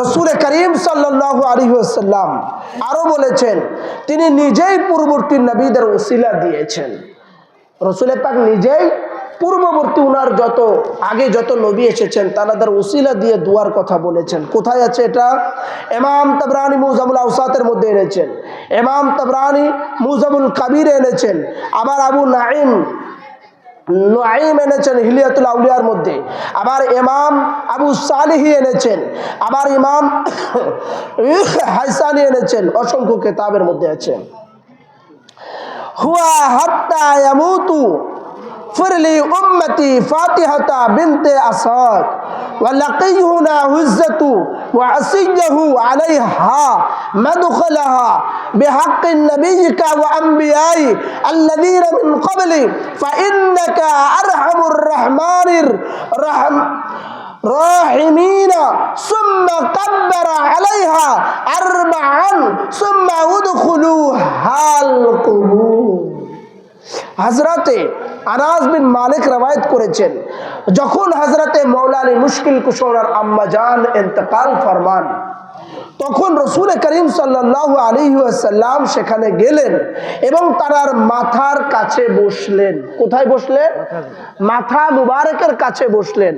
রসুল করিম সাল্লাহ আলী সাল্লাম আরও বলেছেন, তিনি নিজেই পূর্ববর্তী নবীদের ওসিলা দিয়েছেন। রসুল পাক নিজেই পূর্ববর্তী উনার যত, আগে যত নবী এসেছেন তাদের ওসিলা দিয়ে দুয়ার কথা বলেছেন। কোথায় আছে এটা? এমাম তবরানি মুজামুল আউসাতের মধ্যে এনেছেন। এমাম তবরানি মুজামুল কাবির এনেছেন। আবার আবু নাইম নাইম এনেছেন হিলিয়াতুল আউলিয়ার মধ্যে। আবার ইমাম আবু সালিহি এনেছেন। আবার ইমাম হাইসানি এনেছেন। অসংখ্য কেতাবের মধ্যে আছে। হুয়া হাত্তা ইয়ামুতু। ফিরলি উম্মতি ফাতিহাতা বিনতে আসাদ। ولقيهنا هزة وعصية عليها مدخلها بحق نبيك وأنبيائي الذين من قبل. فإنك أرحم الرحمن الرحم راحمين. ثم كبر عليها أربعا. ثم ادخلوها القبور. حضرت আনাস বিন মালিক রবায়ত করেছেন। যখন হাজরাতে মৌলানি মুশকিল কুশোরার আম্মা জান এতেকাল ফরমান, তখন রসুল করিম সাল্লাহ আলী সাল্লাম সেখানে গেলেন এবং তার মাথার কাছে বসলেন। কোথায় বসলেন? মাথা মুবারকের কাছে বসলেন।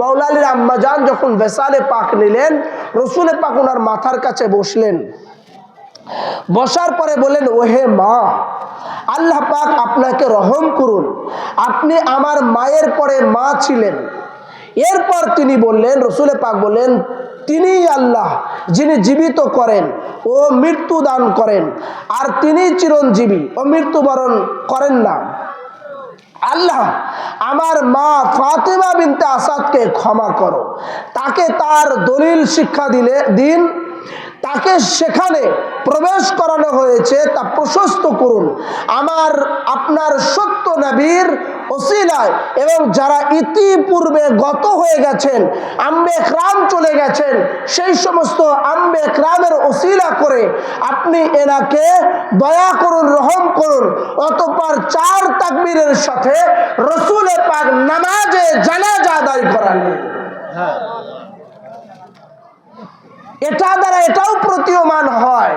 মৌলালির আম্মাজান যখন বেসালে পাক নিলেন, রসুল পাক ওনার মাথার কাছে বসলেন। বসার পরে বলেন ওহে মা আল্লাহ পাক আপনাকে রহম করুন। আপনি আমার মায়ের পরে মা ছিলেন। এরপর তিনি বললেন, রসুলে পাক বললেন তিনি আল্লাহ যিনি জীবিত করেন ও মৃত্যু দান করেন, আর তিনি চিরঞ্জীবী ও মৃত্যুবরণ করেন না। আল্লাহ আমার মা ফাতেমা বিনতে আসাদকে ক্ষমা করো। তাকে তার দলিল শিক্ষা দিলে দিন। তাকে সেখানে প্রবেশ করানো হয়েছে, তা প্রশস্ত করুন। আমার, আপনার সত্য নবীর ওসিলায় এবং যারা ইতিপূর্বে গত হয়ে গেছেন, আম্বে ক্রাম চলে গেছেন, সেই সমস্ত আম্বে ক্রামের ওসিলা করে আপনি এনাকে দয়া করুন, রহম করুন। অতপর চার তাকবীরের সাথে রসুলে পাক নামাজে জানাজা আদায় করালেন। এটা দ্বারা এটাও প্রতীয়মান হয়।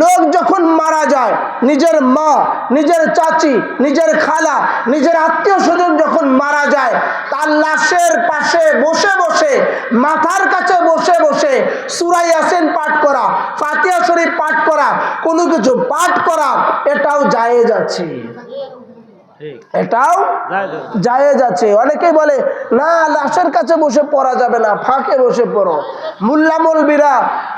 লোক যখন মারা যায়, নিজের মা, নিজের চাচি, নিজের খালা, নিজের আত্মীয় স্বজন যখন মারা যায়, তার লাশের পাশে বসে বসে, মাথার কাছে বসে বসে সুরাই আসেন পাঠ করা ফাতিয়া শরীফ পাঠ করা, কোনো কিছু পাঠ করা, এটাও জায়েজ আছে। এটাও জায়েজ আছে অনেকেই বলে না লাশের কাছে বসে পড়া যাবে না ফাঁকে বসে পড়ো। মুল্লা মলবিরা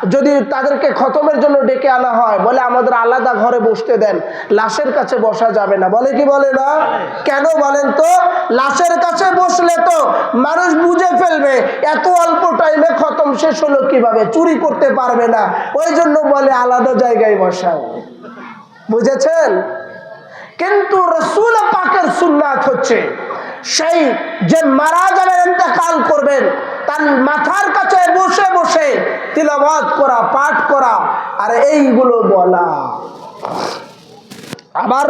যদি তাদেরকে খতমের জন্য ডেকে আনা হয় বলে আমাদের আলাদা ঘরে বসতে দেন লাশের কাছে বসা যাবে না। বলে কি বলে না? কেন বলেন তো? লাশের কাছে বসলে তো মানুষ বুঝে ফেলবে এত অল্প টাইমে খতম শেষ হলো কীভাবে? চুরি করতে পারবে না। ওই জন্য বলে আলাদা জায়গায় বসাও। বুঝেছেন? কিন্তু রসুল পাকের সুন্নাত হচ্ছে সেই যে মারা যাবেন ইন্তেকাল করবেন, তার মাথার কাছে বসে বসে তিলবাদ করা, পাঠ করা, আর এইগুলো বলা। আবার